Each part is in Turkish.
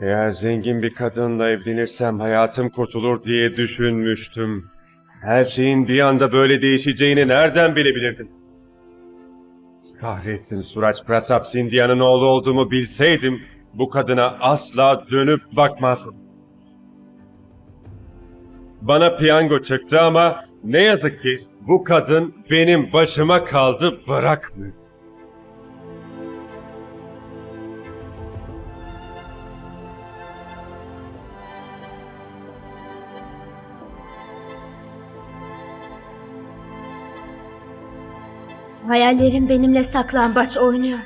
Eğer zengin bir kadınla evlenirsem hayatım kurtulur diye düşünmüştüm. Her şeyin bir anda böyle değişeceğini nereden bilebilirdim? Kahretsin Suraç Pratap Sindhya'nın oğlu olduğumu bilseydim bu kadına asla dönüp bakmazdım. Bana piyango çıktı ama ne yazık ki bu kadın benim başıma kaldı bırakmıyor. Hayallerim benimle saklambaç oynuyor.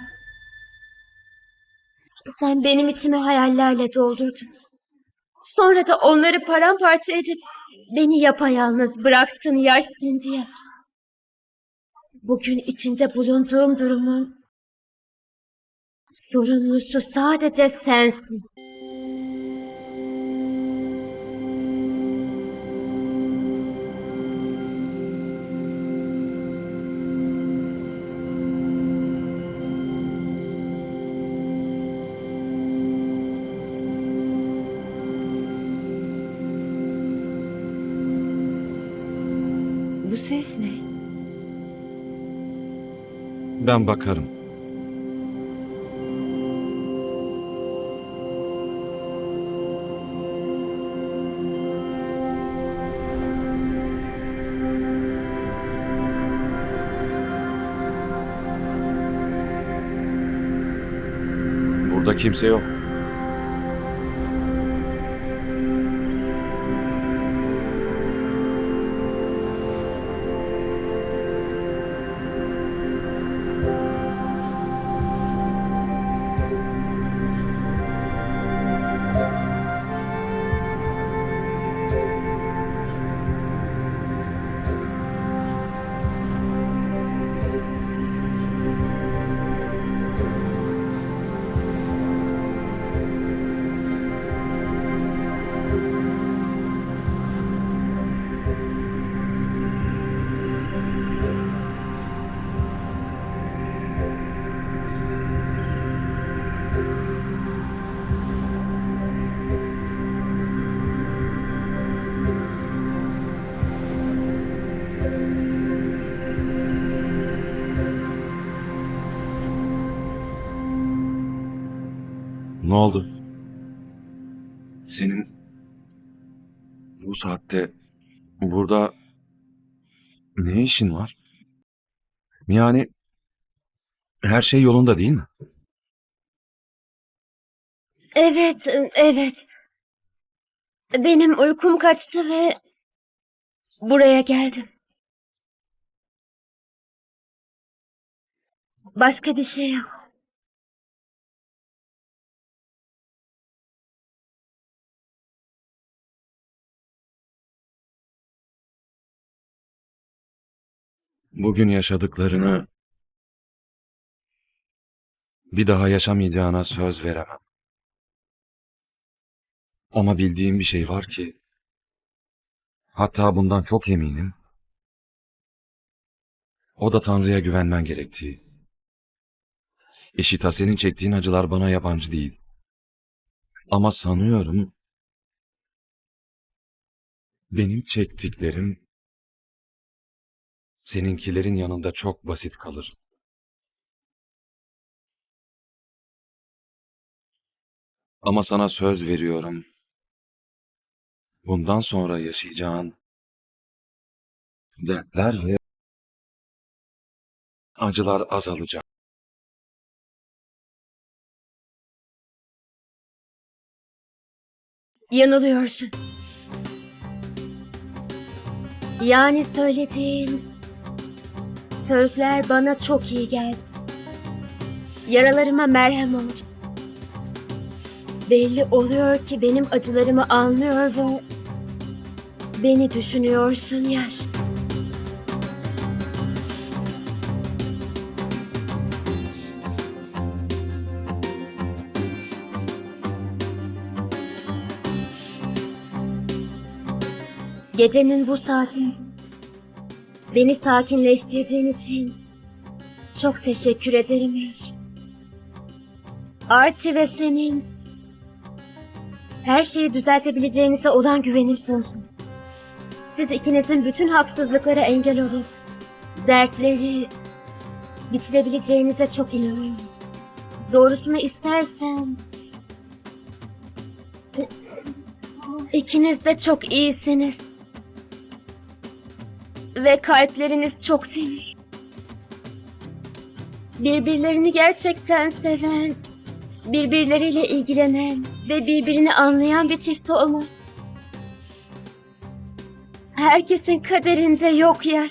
Sen benim içimi hayallerle doldurdun. Sonra da onları paramparça edip beni yapayalnız bıraktın yaşsın diye. Bugün içinde bulunduğum durumun sorumlusu sadece sensin. Bu ses ne? Ben bakarım. Burada kimse yok. Ne oldu? Senin bu saatte burada ne işin var? Yani her şey yolunda değil mi? Evet, evet. Benim uykum kaçtı ve buraya geldim. Başka bir şey yok. Bugün yaşadıklarını bir daha yaşamayacağına söz veremem. Ama bildiğim bir şey var ki hatta bundan çok eminim. O da Tanrı'ya güvenmen gerektiği. Eşita senin çektiğin acılar bana yabancı değil. Ama sanıyorum benim çektiklerim seninkilerin yanında çok basit kalır. Ama sana söz veriyorum. Bundan sonra yaşayacağın dertler ve acılar azalacak. Yanılıyorsun. Yani söylediğin sözler bana çok iyi geldi. Yaralarıma merhem oldu. Belli oluyor ki benim acılarımı anlıyor ve beni düşünüyorsun Yaş. Gecenin bu saati beni sakinleştirdiğin için çok teşekkür ederim Yaş. Arti ve senin Her şeyi düzeltebileceğinize olan güvenim sonsuz. Siz ikinizin bütün haksızlıklara engel olur. Dertleri bitirebileceğinize çok inanıyorum. Doğrusunu istersen... İkiniz de çok iyisiniz. Ve kalpleriniz çok temiz. Birbirlerini gerçekten seven, birbirleriyle ilgilenen ve birbirini anlayan bir çift olmak. Herkesin kaderinde yok yer.